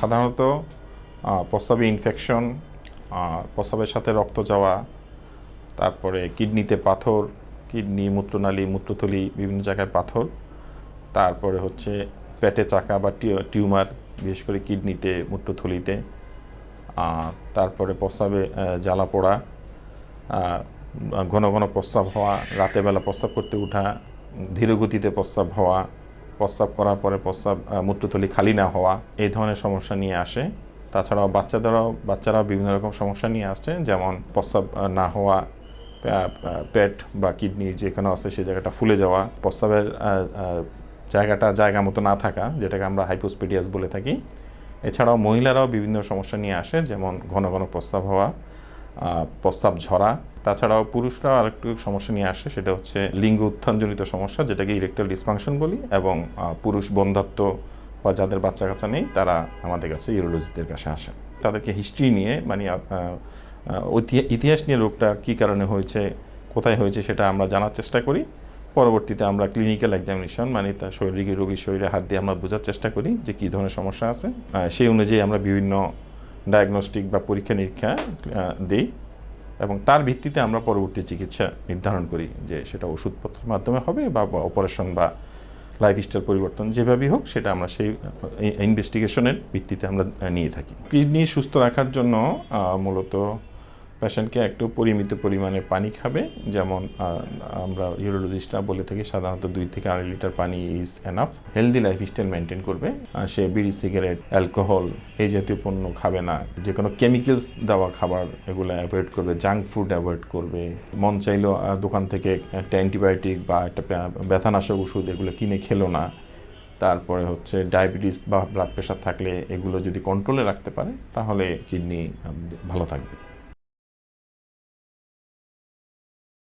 সাধারণত আহ, প্রস্রাবে ইনফেকশন প্রস্রাবের সাথে রক্ত যাওয়া তারপরে কিডনিতে পাথর কিডনি মূত্রনালী মূত্রথলি বিভিন্ন জায়গায় পাথর তারপরে হচ্ছে পেটে চাকা বা টিউ- টিউমার বিশেষ করে কিডনিতে মূত্রথলিতে তারপরে প্রস্রাবে জ্বালা পোড়া ঘন ঘন প্রস্রাব হওয়া রাতের বেলা প্রস্রাব করতে ওঠা ধীর গতিতে প্রস্রাব হওয়া প্রস্রাব করার পরে প্রস্রাব মূত্রথলি খালি না হওয়া, এই ধরনের সমস্যা নিয়ে আসে। তাছাড়াও বাচ্চাদেরও, বাচ্চারাও বিভিন্ন রকম সমস্যা নিয়ে আসছে, যেমন প্রস্রাব না হওয়া পেট বা কিডনি যেখানে আছে সেই জায়গাটা ফুলে যাওয়া, প্রস্রাবের জায়গাটা, জায়গা মতো না থাকা, যেটাকে আমরা হাইপোস্পিডিয়াস বলে থাকি। এছাড়াও মহিলারাও বিভিন্ন সমস্যা নিয়ে আসে, যেমন ঘন ঘন প্রস্রাব হওয়া আহ, প্রস্রাব ঝরা। তাছাড়াও পুরুষরাও আরেকটু সমস্যা নিয়ে আসে সেটা হচ্ছে লিঙ্গ উত্থানজনিত সমস্যা যেটাকে ইলেকট্রাল ডিসফাংশন বলি এবং পুরুষ বন্ধাত্ব বা যাদের বাচ্চা কাচ্চা নেই তারা আমাদের কাছে ইউরোলজিস্টদের কাছে আসে। তাদেরকে হিস্ট্রি নিয়ে মানে ইতিহাস নিয়ে রোগটা কী কারণে হয়েছে কোথায় হয়েছে সেটা আমরা জানার চেষ্টা করি। পরবর্তীতে আমরা ক্লিনিক্যাল এক্সামিনেশন মানে তার শরীরে রোগীর শরীরে হাত দিয়ে আমরা বোঝার চেষ্টা করি যে কী ধরনের সমস্যা আছে। সেই অনুযায়ী আমরা বিভিন্ন ডায়াগনস্টিক বা পরীক্ষা নিরীক্ষা দিই এবং তার ভিত্তিতে আমরা পরবর্তী চিকিৎসা নির্ধারণ করি যে সেটা ওষুধপত্রের মাধ্যমে হবে বা অপারেশন বা লাইফস্টাইল পরিবর্তন যেভাবেই হোক সেটা আমরা সেই ইনভেস্টিগেশনের ভিত্তিতে আমরা নিয়ে থাকি। কিডনি সুস্থ রাখার জন্য মূলত পেশেন্টকে একটু পরিমিত পরিমাণে পানি খাবে। যেমন আমরা ইউরোলজিস্টরা বলে থাকি সাধারণত দুই থেকে আড়াই লিটার পানি is enough healthy lifestyle maintain করবে। সে বিড়ি, সিগারেট অ্যালকোহল এই জাতীয় পণ্য খাবে না। যে কোনো কেমিক্যালস দেওয়া খাবার এগুলো অ্যাভয়েড করবে। জাঙ্ক ফুড অ্যাভয়েড করবে। মন চাইলেও দোকান থেকে একটা অ্যান্টিবায়োটিক বা একটা ব্যা- ব্যথানাশক ওষুধ এগুলো কিনে খেলো না। তারপরে হচ্ছে ডায়াবেটিস বা ব্লাড প্রেশার থাকলে এগুলো যদি কন্ট্রোলে রাখতে পারে, তাহলে কিডনি ভালো থাকবে।